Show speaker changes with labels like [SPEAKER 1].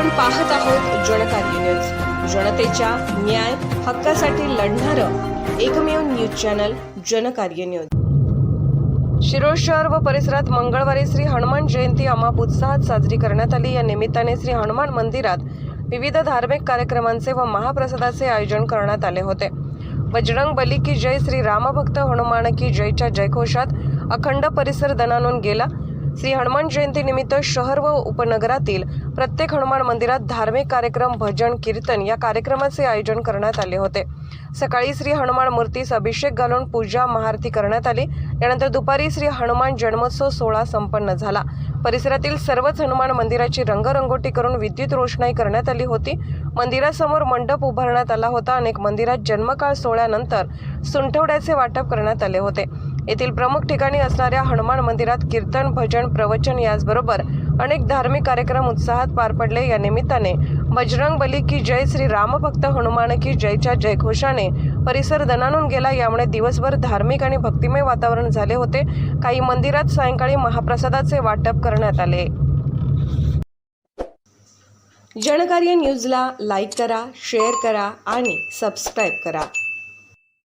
[SPEAKER 1] आपण पाहत आहोत जनकार्य न्यूज. जनतेच्या न्याय हक्कासाठी लढणारं एकमेव news channel Jankarya news. Shirol शहर व परिसरात मंगळवारी श्री हनुमान जयंती अमाप उत्साहात साजरी करण्यात आली. या निमित्ताने श्री हनुमान मंदिरात विविध धार्मिक कार्यक्रमांचे व महाप्रसादाचे आयोजन करण्यात आले होते. बजरंग बली की जय श्री रामभक्त हनुमान की जयच्या जयघोषात अखंड परिसर दणानून गेला. श्री हनुमान जयंतीनिमित्त शहर व उपनगरातील प्रत्येक हनुमान मंदिरात धार्मिक कार्यक्रम भजन कीर्तन या कार्यक्रमाचे आयोजन करण्यात आले होते. सकाळी श्री हनुमान मूर्तीस अभिषेक घालून पूजा महाआरती करण्यात आली. यानंतर दुपारी श्री हनुमान जन्मोत्सव सोहळा संपन्न झाला. परिसरातील सर्वच हनुमान मंदिराची रंगरंगोटी करून विद्युत रोषणाई करण्यात आली होती. मंदिरासमोर मंडप उभारण्यात आला होता. अनेक मंदिरात जन्मकाळ सोहळ्यानंतर सुंठवड्याचे वाटप करण्यात आले होते. येथील प्रमुख ठिकाणी असणाऱ्या हनुमान मंदिरात कीर्तन भजन प्रवचन याचबरोबर अनेक धार्मिक कार्यक्रम उत्साहात पार पडले. या निमित्ताने बजरंग बली की जय श्री रामभक्त हनुमान की जयच्या जयघोषाने परिसर दणानून गेला. यामुळे दिवसभर धार्मिक आणि भक्तिमय वातावरण झाले होते. काही मंदिरात सायंकाळी महाप्रसादाचे वाटप करण्यात आले. जनकार्य न्यूजला लाईक करा शेअर करा आणि सबस्क्राईब करा.